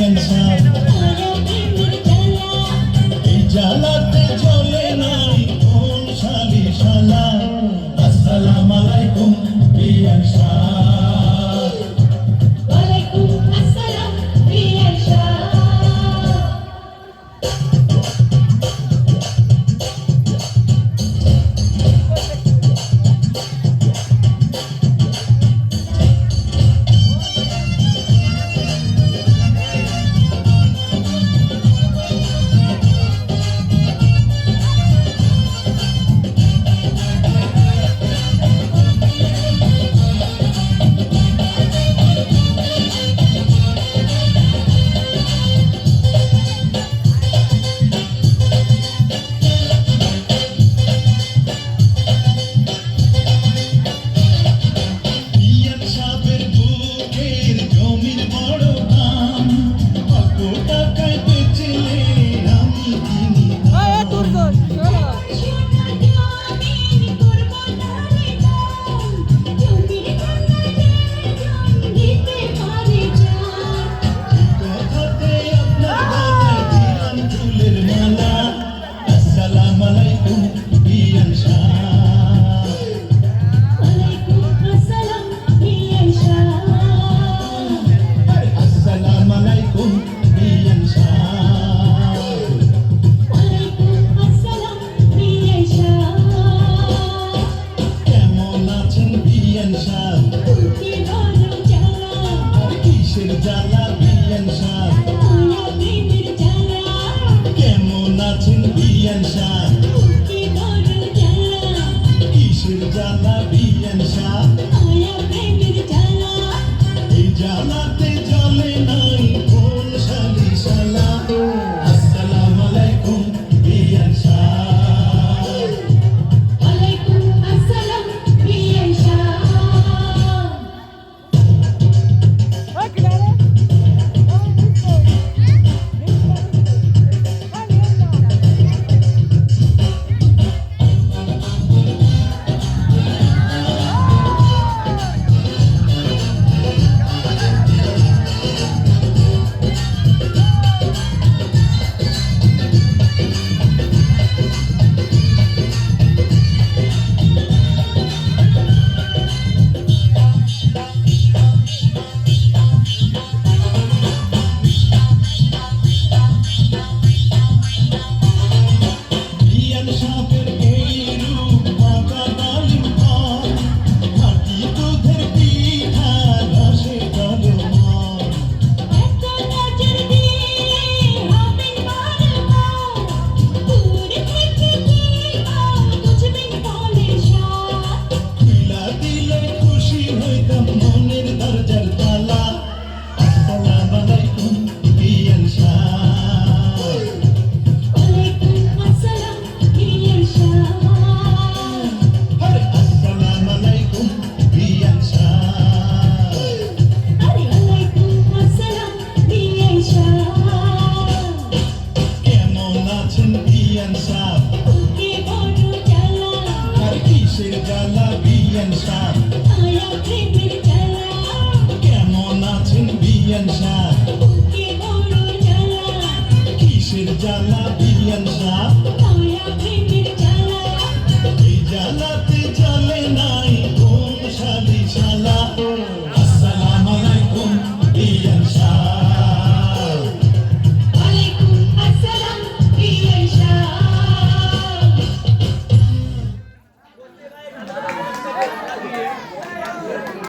in the. বিয়ান সাপ আর কিসের জ্বালা বিয়ান সাপ কেমন আছেন বিয়ান সাপ কিসের জ্বালা বিয়ান সাপ জ্বালাতে জ্বালা